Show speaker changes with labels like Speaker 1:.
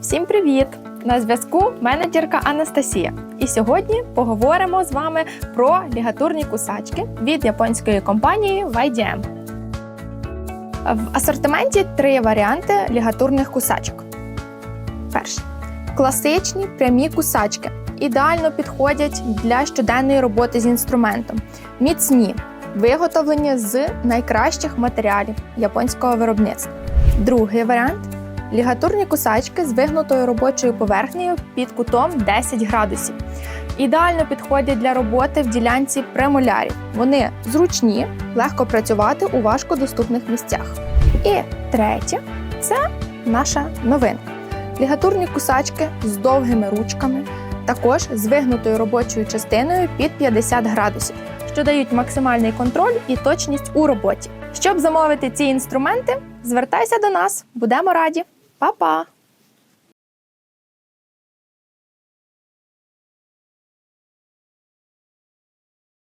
Speaker 1: Всім привіт! На зв'язку менеджерка Анастасія. І сьогодні поговоримо з вами про лігатурні кусачки від японської компанії YDM. В асортименті три варіанти лігатурних кусачок. Перший класичні прямі кусачки. Ідеально підходять для щоденної роботи з інструментом. Міцні, виготовлені з найкращих матеріалів японського виробництва. Другий варіант лігатурні кусачки з вигнутою робочою поверхнею під кутом 10 градусів. Ідеально підходять для роботи в ділянці премолярів. Вони зручні, легко працювати у важкодоступних місцях. І третє це наша новинка. Лігатурні кусачки з довгими ручками, також з вигнутою робочою частиною під 50 градусів, що дають максимальний контроль і точність у роботі. Щоб замовити ці інструменти, звертайся до нас, будемо раді. Па-па!